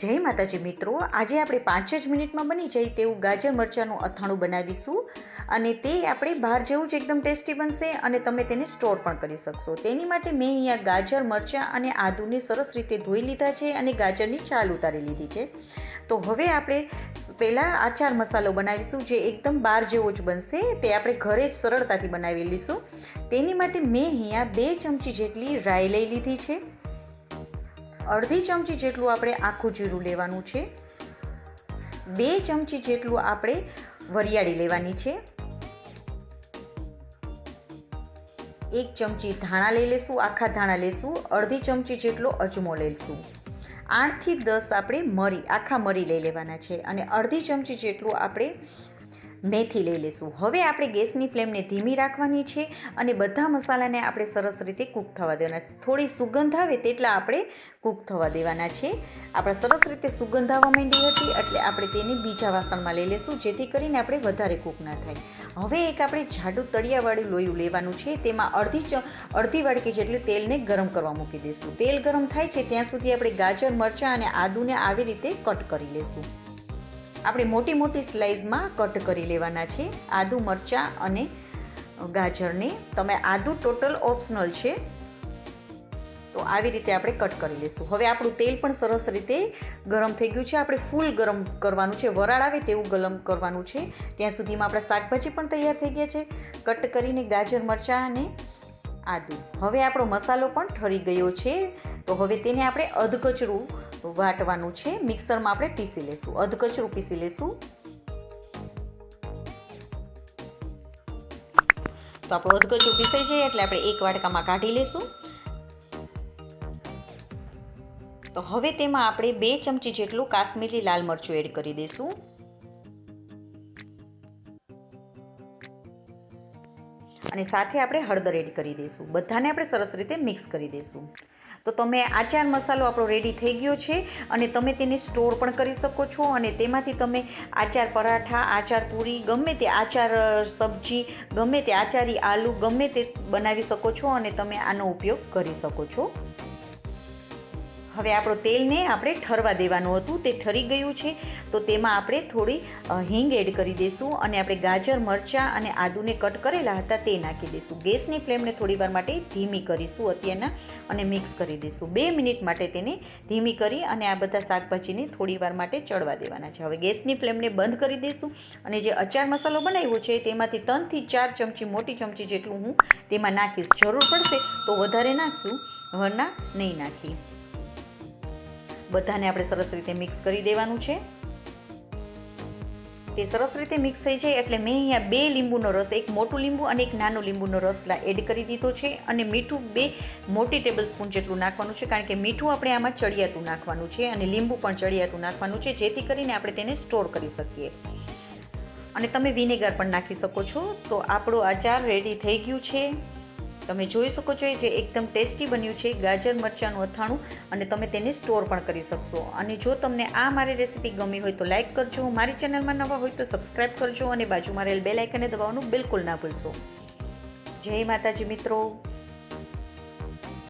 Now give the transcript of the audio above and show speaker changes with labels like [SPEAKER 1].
[SPEAKER 1] જય માતાજી મિત્રો. આજે આપણે પાંચ જ મિનિટમાં બની જાય તેવું ગાજર મરચાંનું અથાણું બનાવીશું અને તે આપણે બહાર જેવું જ એકદમ ટેસ્ટી બનશે અને તમે તેને સ્ટોર પણ કરી શકશો. તેની માટે મેં અહીંયા ગાજર, મરચાં અને આદુને સરસ રીતે ધોઈ લીધા છે અને ગાજરની ચાલ ઉતારી લીધી છે. તો હવે આપણે પહેલાં આચાર મસાલો બનાવીશું જે એકદમ બહાર જેવો જ બનશે. તે આપણે ઘરે જ સરળતાથી બનાવી લઈશું. તેની માટે મેં અહીંયા બે ચમચી જેટલી રાઈ લઈ લીધી છે. અડધી ચમચી જેટલું આપણે આખું જીરું લેવાનું છે. બે ચમચી જેટલું આપણે વરિયાળી લેવાની છે. એક ચમચી ધાણા લઈ લેશું, આખા ધાણા લેશું, અડધી ચમચી જેટલો અજમો લઈશું આઠથી દસ આપણે મરી, આખા મરી લઈ લેવાના છે અને અડધી ચમચી જેટલું આપણે મેથી લઈ લઈશું હવે આપણે ગેસની ફ્લેમને ધીમી રાખવાની છે અને બધા મસાલાને આપણે સરસ રીતે કૂક થવા દેવાના. થોડી સુગંધ આવે તેટલા આપણે કૂક થવા દેવાના છે. આપણે સરસ રીતે સુગંધ આવવા માંડી હતી એટલે આપણે તેને બીજા વાસણમાં લઈ લઈશું જેથી કરીને આપણે વધારે કૂક ના થાય. હવે એક આપણે જાડું તળિયાવાળું લોયું લેવાનું છે. તેમાં અડધી ચ, અડધી વાડકી જેટલું તેલને ગરમ કરવા મૂકી દઈશું તેલ ગરમ થાય છે, ત્યાં સુધી આપણે ગાજર, મરચાં અને આદુને આવી રીતે કટ કરી લેશું. આપણે મોટી મોટી સ્લાઇઝમાં કટ કરી લેવાના છે. આદુ, મરચાં અને ગાજરને. તમે આદુ ટોટલ ઓપ્શનલ છે. તો આવી રીતે આપણે કટ કરી લઈશું હવે આપણું તેલ પણ સરસ રીતે ગરમ થઈ ગયું છે. આપણે ફૂલ ગરમ કરવાનું છે. વરાળ આવે તેવું ગરમ કરવાનું છે. ત્યાં સુધીમાં આપણા શાકભાજી પણ તૈયાર થઈ ગયા છે. કટ કરીને ગાજર, મરચાં અને આદું. હવે આપણો મસાલો પણ ઠરી ગયો છે. તો હવે તેને આપણે અધકચરું વાટવાનું છે. મિક્સરમાં આપણે પીસી લેશું. અધકચરું પીસી લેશું. તો આપણું અધકચરું પીસાઈ જાય એટલે આપણે એક વાટકામાં કાઢી લેશું. તો હવે તેમાં આપણે બે ચમચી જેટલું કાશ્મીરી લાલ મરચું એડ કરી દઈશું અને સાથે આપણે હળદર એડ કરી દઈશું. બધાને આપણે સરસ રીતે મિક્સ કરી દઈશું. તો તમે આચાર મસાલો આપણો રેડી થઈ ગયો છે અને તમે તેને સ્ટોર પણ કરી શકો છો અને તેમાંથી તમે આચાર પરાઠા, આચાર પૂરી, ગમે તે આચાર સબ્જી, ગમે તે આચારી આલુ, ગમે તે બનાવી શકો છો અને તમે આનો ઉપયોગ કરી શકો છો. હવે આપણો તેલને આપણે ઠરવા દેવાનું હતું, તે ઠરી ગયું છે. તો તેમાં આપણે થોડી હિંગ એડ કરી દઈશું અને આપણે ગાજર, મરચાં અને આદુને કટ કરેલા હતા તે નાખી દઈશું ગેસની ફ્લેમને થોડી વાર માટે ધીમી કરીશું અત્યારના અને મિક્સ કરી દઈશું બે મિનિટ માટે તેને ધીમી કરી અને આ બધા શાકભાજીને થોડી વાર માટે ચડવા દેવાના છે. હવે ગેસની ફ્લેમને બંધ કરી દઈશું અને જે અચાર મસાલો બનાવ્યો છે, તેમાંથી ત્રણથી ચાર ચમચી, મોટી ચમચી જેટલું હું તેમાં નાખીશ. જરૂર પડશે તો વધારે નાખશું, વરના નહીં નાખી. બધાને આપણે સરસ રીતે મિક્સ કરી દેવાનું છે. તે સરસ રીતે મિક્સ થઈ જાય એટલે મેં અહીંયા બે લીંબુનો રસ, એક મોટું લીંબુ અને એક નાનો લીંબુનો રસ એડ કરી દીધો છે અને મીઠું બે મોટી ટેબલ સ્પૂન જેટલું નાખવાનું છે કારણ કે મીઠું આપણે આમાં ચડિયાતું નાખવાનું છે અને લીંબુ પણ ચડિયાતું નાખવાનું છે જેથી કરીને આપણે તેને સ્ટોર કરી શકીએ. અને તમે વિનેગર પણ નાખી શકો છો. તો આપણું આચાર રેડી થઈ ગયું છે. તમે જોઈ શકો છો જે એકદમ ટેસ્ટી બન્યું છે, ગાજર, મરચાંનું અથાણું અને તમે તેને સ્ટોર પણ કરી શકશો. અને જો તમને આ મારી રેસીપી ગમી હોય તો લાઇક કરજો, મારી ચેનલમાં નવા હોય તો સબસ્ક્રાઇબ કરજો અને બાજુમાં રહેલ બે લાઇકને દબાવવાનું બિલકુલ ના ભૂલશો. જય માતાજી મિત્રો.